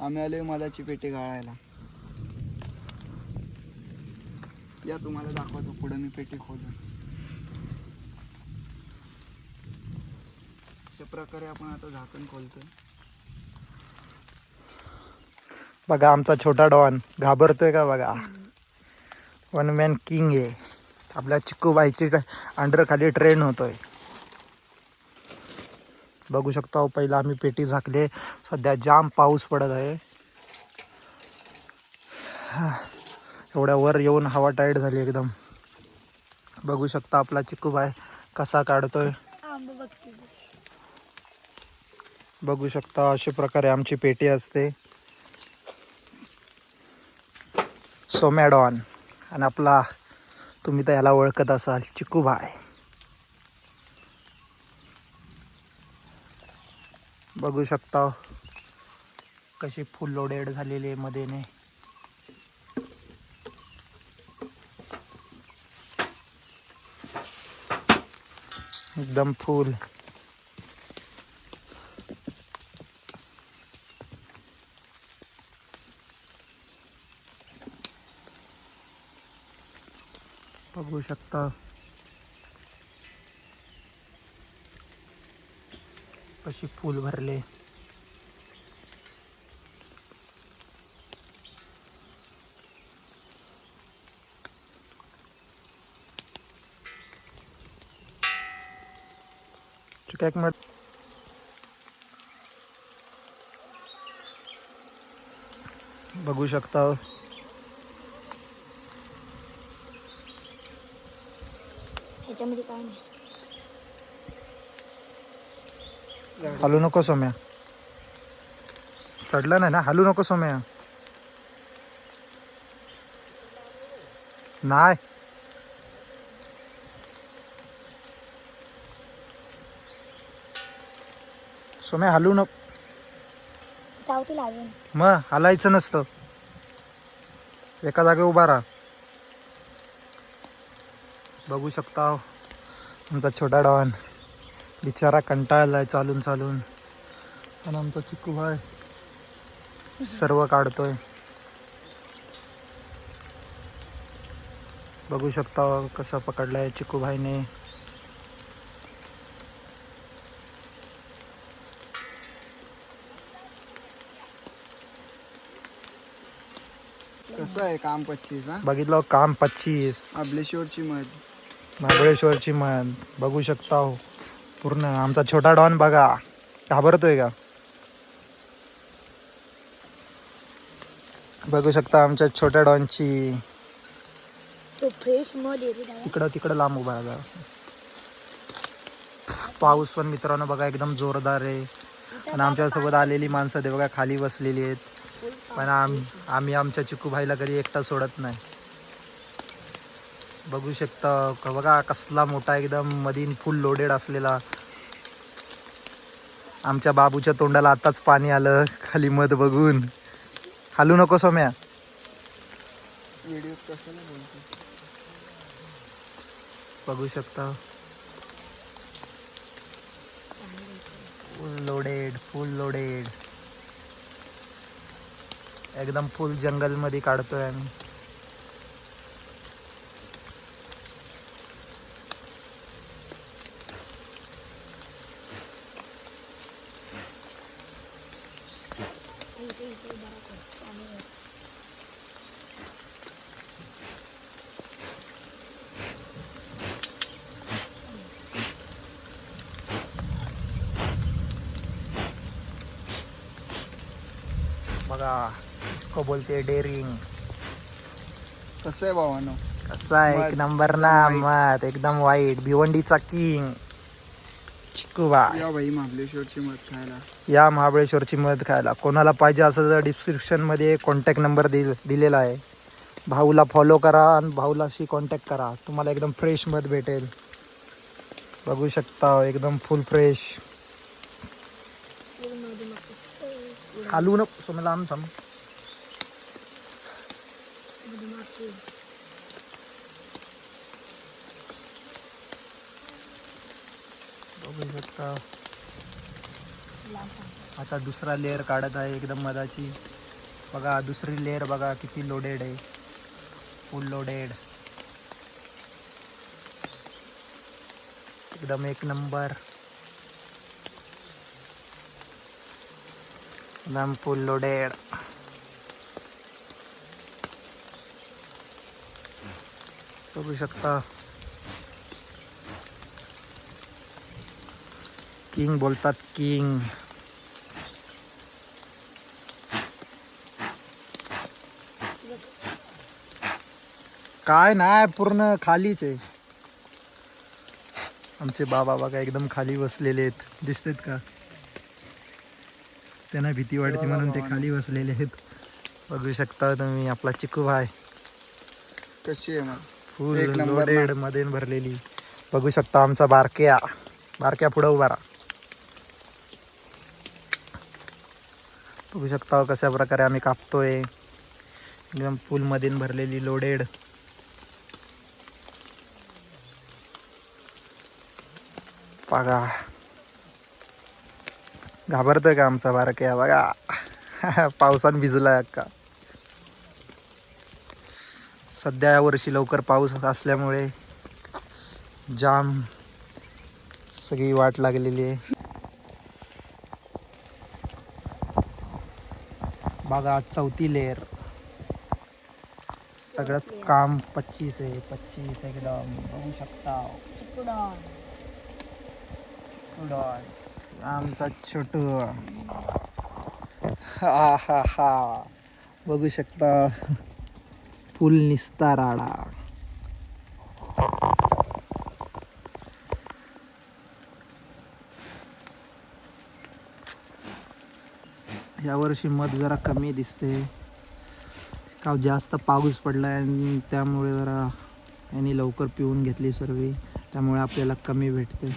आम्ही आलोय मधाची पेटी गाळायला. या तुम्हाला दाखवतो. पुढे मी पेटी खोलून अशा प्रकारे आपण आता झाकण खोलतोय. बघा आमचा छोटा डॉन घाबरतोय का बघा? वन मॅन किंग आहे. आपल्या चिक्कूबाईची अंडर खाली ट्रेन होतोय. बघू शकता हो, पहिला आम्ही पेटी झाकले. सध्या जाम पाऊस पडत आहे. एवढ्या वर येऊन हवा टाईट झाली एकदम. बघू शकता आपला चिक्कूबाई कसा काढतोय. बघू शकता अशा प्रकारे आमची पेटी असते. सोमॅडॉन आणि आपला तुम्ही तर याला ओळखत असाल चिकूभाय बघू शकता कशी फुल लोडेड झालेली आहे मध्येने एकदम फुल. बघू शकता. कशी फूल भरले. एक मिनिट. बघू शकता. त्याच्यामध्ये काय नाही. हलू नको सोम्या. चढलं नाही ना? हलू नको सोम्या. नाही. सोम्या हलू नको. चावतील अजून. मग हलायचं नसतं. एका जागे उभा राहा. बघू शकता आमचा छोटा डॉन. बिचारा कंटाळलाय चालून चालून. आणि आमचा चिक्कू भाई सर्व काढतोय. बघू शकता कसा पकडलाय चिक्कू भाईने. कसं आहे काम पच्चीस हा? बघितलं काम पच्चीस. अबलेश्वरची मध. महाबळेश्वरची मन बघू शकता हो. पूर्ण आमचा छोटा डॉन बघा. घाबरतोय का? बघू शकता आमच्या छोट्या डॉनची. तिकडं तिकडं लांब उभा राहा. पाऊस पण मित्रांनो बघा एकदम जोरदार आहे. आणि आमच्यासोबत आलेली माणसं ते बघा खाली बसलेली आहेत. पण आम आम्ही आमच्या चिकूभाईला कधी एकटा सोडत नाही. बघू शकता. क- बघा कसला मोठा एकदम मधीन फुल लोडेड असलेला. आमच्या बाबूच्या तोंडाला आताच पाणी आलं. खाली मध बघून. हालू नको सोम्या. बघू शकता. फुल लोडेड फुल लोडेड एकदम फुल जंगलमध्ये काढतोय आम्ही इथे इथे उभा राहतो. आणि बघा इसको बोलते डेअरिंग कसं आहे भावानो? कसा एक मध. नंबर ना मत. एकदम वाईट भिवंडीचा किंग चिकूबा या भाई महाबलेश्वरची मध खायला. या महाबळेश्वरची मध खायला. कोणाला पाहिजे असं तर डिस्क्रिप्शनमध्ये कॉन्टॅक्ट नंबर दिल दिलेला आहे. भाऊला फॉलो करा आणि भाऊलाशी कॉन्टॅक्ट करा. तुम्हाला एकदम फ्रेश मध भेटेल. बघू शकता एकदम फुल फ्रेश सो मला आम थांब बघू शकता आता दुसरा लेअर काढत आहे एकदम मधाची बघा, दुसरी लेअर बघा, किती लोडेड आहे. फुल लोडेड एकदम एक नंबर एकदम फुल लोडेड बघू शकता किंग बोलतात किंग काय नाही पूर्ण खालीच आहे आमचे बाबा बघा एकदम खाली बसलेले आहेत दिसतात का त्यांना भीती वाटते म्हणून ते खाली बसलेले आहेत. बघू शकता तुम्ही आपला चिकू भाई कशी आहे मग? फुल. लोडेडमध्ये भरलेली. बघू शकता आमचा बारक्या बारक्या पुढं उभा राहा. बघू शकता कशा प्रकारे आम्ही कापतोय. एकदम फुलमध्ये भरलेली लोडेड बघा. घाबरतोय का आमचा बारक्या बघा. पावसानं भिजलाय अक्का सध्या या वर्षी लवकर पाऊस असल्यामुळे जाम सगळी वाट लागलेली आहे. बघा चौथी लेअर सगळंच काम पच्चीस आहे पच्चीस एकदम. बघू शकता. आमचा छोटू. हा हा हा बघू शकता. फुल निस्ता राडा. यावर्षी मध जरा कमी दिसते. का जास्त पाऊस पडला आणि त्यामुळे जरा यांनी लवकर पिऊन घेतली सर्व. त्यामुळे आपल्याला कमी भेटते.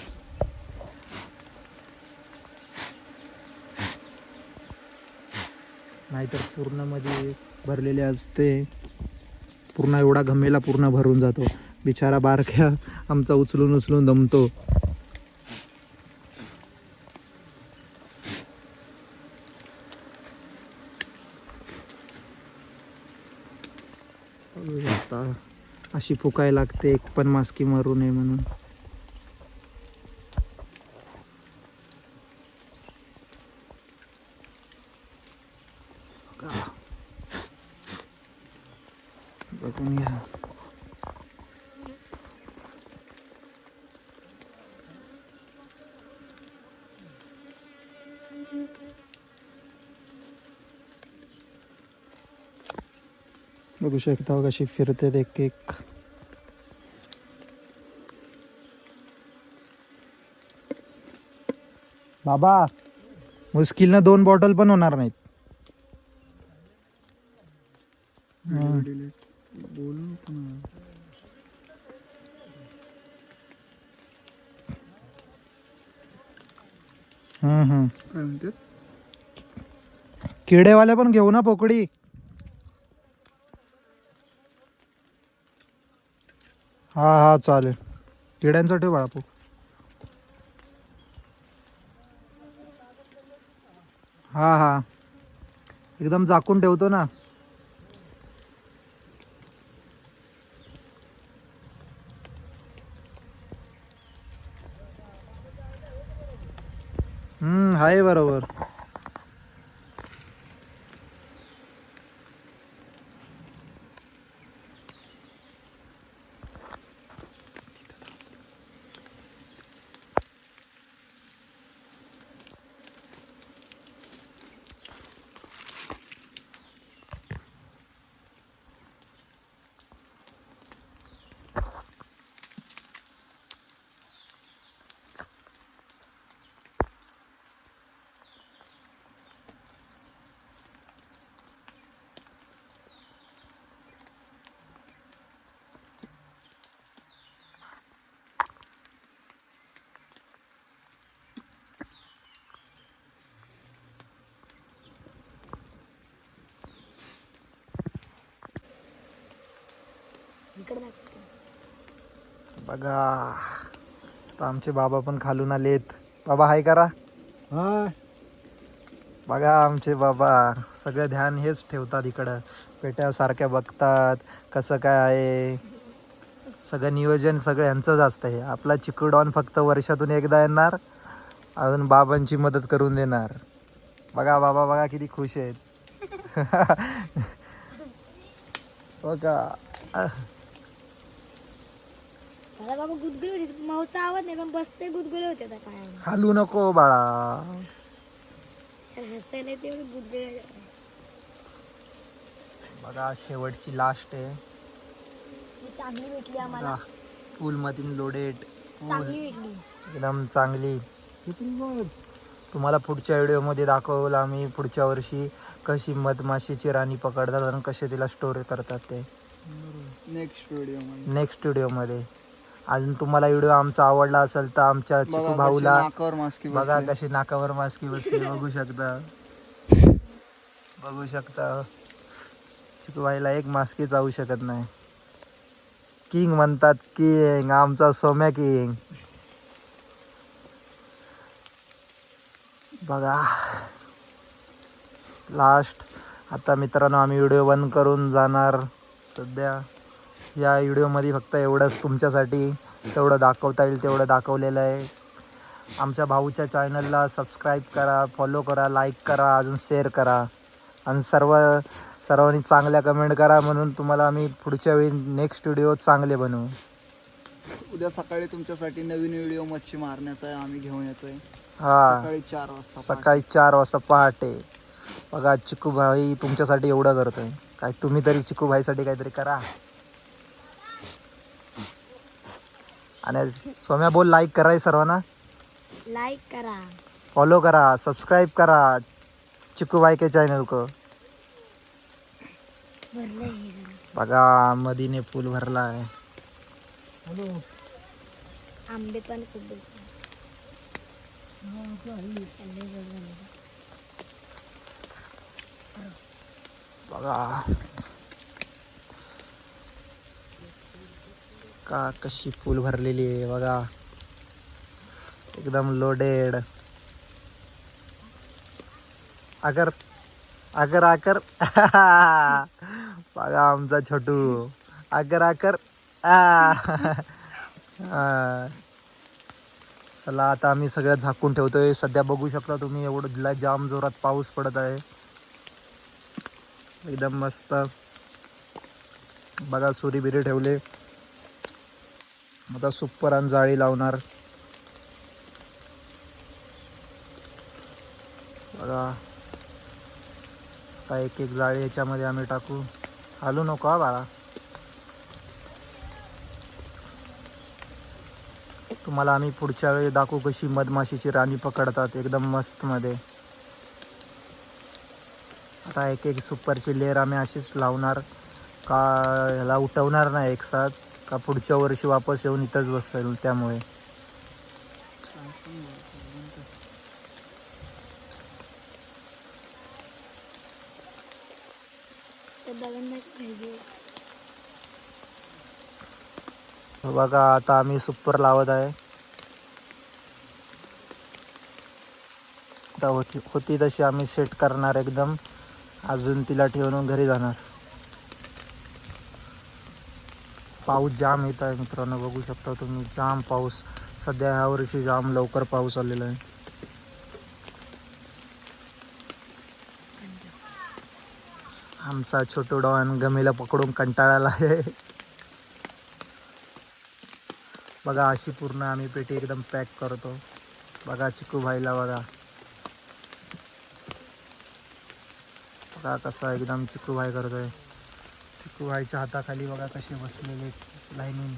नाहीतर पूर्णमध्ये भरलेले असते. पूर्ण एवढा घमेला पूर्ण भरून जातो. बिचारा बारक्या आमचा उचलून उचलून दमतो. अशी फुकाय लागते. एक पण मास्की मरू नये म्हणून. बघून घ्या. बघू शकता हो कशी फिरते एक एक बाबा मुश्किलनं दोन बॉटल पण होणार नाहीत हम्म. बोलू पण हम्म हम्म काय म्हणतात किडेवाले पण घेऊ ना पोकडी हा हा चालेल. किड्यांचा ठेव बाळा पोक हा हा. एकदम झाकून ठेवतो ना. हम्म आहे बरोबर. बघा आता आमचे बाबा पण खालून आलेत. बाबा हाय करा. हा बघा आमचे बाबा सगळं ध्यान हेच ठेवतात इकडं. पेट्या सारख्या बघतात कसं काय आहे. सगळं नियोजन सगळं यांचंच असतं हे. आपला चिकडॉन फक्त वर्षातून एकदा येणार अजून बाबांची मदत करून देणार. बघा बाबा बघा किती खुश आहेत. बघा. मला बाबा गुदगुले होते माऊचा आवाज नाही पण बसते गुदगुले होते आता काय हालू नको बाळा. हसायला गुदगुले. बघा शेवटची लास्ट आहे. ही चांगली भेटली आम्हाला. पूल मधील लोडेड चांगली भेटली. एकदम चांगली. तुम्हाला पुढच्या व्हिडिओमध्ये दाखवलं आम्ही पुढच्या वर्षी कशी मधमाशीची राणी पकडतात आणि कसे तिला स्टोर करतात ते. नेक्स्ट व्हिडिओमध्ये. नेक्स्ट व्हिडिओमध्ये अजून तुम्हाला व्हिडिओ आमचा आवडला असेल तर आमच्या चिकू भाऊला बघा. कशी नाकावर मास्की बसली बघू शकता. बघू शकता. चिकू भाईला एक मास्की जाऊ शकत नाही. किंग म्हणतात किंग आमचा सोम्या किंग बघा. लास्ट आता मित्रांनो आम्ही व्हिडिओ बंद करून जाणार सध्या. या व्हिडिओमध्ये फक्त एवढंच तुमच्यासाठी तेवढं दाखवता येईल तेवढं दाखवलेलं आहे. आमच्या भाऊच्या चॅनलला सबस्क्राईब करा फॉलो करा लाईक करा अजून शेअर करा. आणि सर्व सर्वांनी चांगल्या कमेंट करा म्हणून तुम्हाला आम्ही पुढच्या वेळी नेक्स्ट व्हिडिओ चांगले बनवू. उद्या सकाळी तुमच्यासाठी नवीन व्हिडिओ मच्छी मारण्याचा आहे आम्ही घेऊन येतोय. हा. सकाळी चार वाजता सकाळी चार वाजता पहाटे. बघा चिकू भाई तुमच्यासाठी एवढं करतोय. काय तुम्ही तरी चिकू भाईसाठी काहीतरी करा. आणि सोम्या बोल लाईक कराय सर्वांना। लाईक करा। फॉलो करा सबस्क्राईब करा चिकू भाई के चॅनल को। भरलं हे जरा। बघा मदीने फुल भरला आहे। आंबे पण खूप. बघा. का कशी फुल भरलेली आहे बघा. एकदम लोडेड अगर अगर आकर बघा आमचा छोटू. अगर आकर चला आता आम्ही सगळ्या झाकून ठेवतोय. सध्या बघू शकता तुम्ही एवढं ला- जाम जोरात पाऊस पडत आहे. एकदम मस्त. बघा सुरी बिरी ठेवले. आता सुपर आणि जाळी लावणार. बघा. आता एक एक जाळी याच्यामध्ये आम्ही टाकू. हालू नको हा बाळा. तुम्हाला आम्ही पुढच्या वेळी दाखवू कशी मधमाशीची राणी पकडतात एकदम मस्तमध्ये. आता एक एक सुपरची लेअर आम्ही अशीच लावणार. का ह्याला उठवणार नाही एक साथ. का पुढच्या वर्षी वापस येऊन इथंच बसेल त्यामुळे? बघा आता आम्ही सुपर लावत आहे. होती होती तशी आम्ही सेट करणार एकदम. अजून तिला ठेवून घरी जाणार. पाऊस जाम येत आहे मित्रांनो. बघू शकता तुम्ही जाम पाऊस. सध्या ह्या वर्षी जाम लवकर पाऊस आलेला आहे. आमचा छोटू डॉन गमीला पकडून कंटाळाला आहे. बघा अशी पूर्ण आम्ही पेटी एकदम पॅक करतो. बघा चिकू भाईला बघा. बघा कसा एकदम चिकू भाई करतोय. चिकू भाईच्या हाताखाली बघा कसे बसलेले लाईनिंग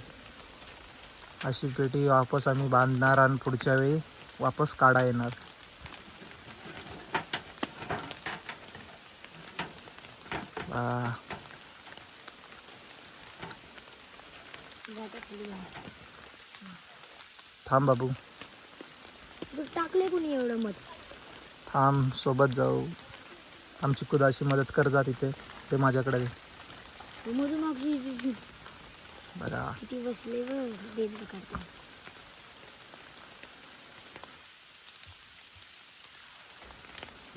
अशी पेटी वापस आम्ही बांधणार आणि पुढच्या वेळी वापस काढा येणार. थांब बाबू. टाकले कुणी एवढं मत? थांब सोबत जाऊ. आमची कुदाशी मदत कर जा तिथे. ते माझ्याकडे दे. तू मधून मागची बघा. किती बसले बेबी करता.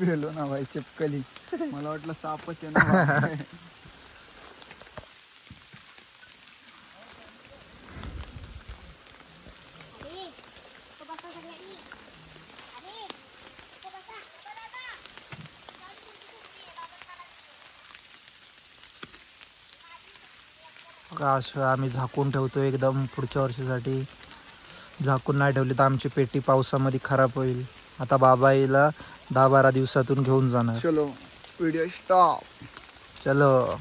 पेलो ना भाई चिपकली. मला वाटलं सापच आहे ना. असं आम्ही झाकून ठेवतो एकदम पुढच्या वर्षीसाठी. झाकून नाही ठेवली तर आमची पेटी पावसामध्ये खराब होईल. आता बाबा येईला दहा बारा दिवसातून घेऊन जाणार. चलो व्हिडिओ स्टॉप चलो.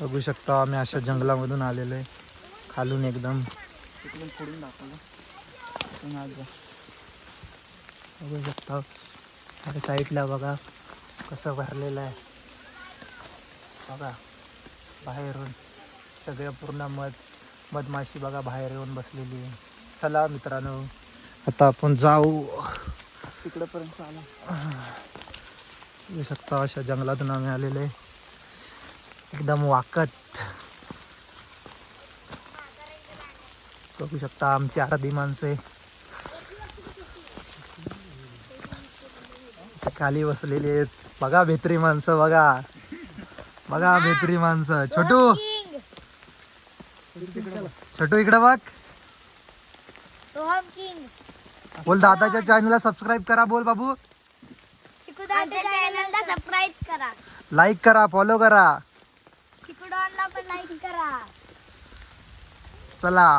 बघू शकता आम्ही अशा जंगलामधून आलेलो आहे. खालून एकदम. फोडून. बघू शकता. अरे साईडला बघा कसं भरलेलं आहे. बघा. बाहेरून. सगळं पूर्ण मध मधमाशी बघा बाहेर येऊन बसलेली आहे. चला मित्रांनो आता आपण जाऊ. तिकडेपर्यंत चालू. बघू शकता अशा जंगलातून आम्ही आलेले. एकदम वाकत. बघू शकता आमची अर्धी माणसं खाली बसलेली आहेत. बघा भेत्री माणसं बघा. बघा भेत्री माणसं. छोटू. छोटू इकडे बघ. सोहम किंग बोल दादाच्या चॅनलला सबस्क्राईब करा बोल बाबू. चॅनलला सबस्क्राईब करा. लाईक करा फॉलो करा. चिकुडॉनला पण लाईक करा. चला.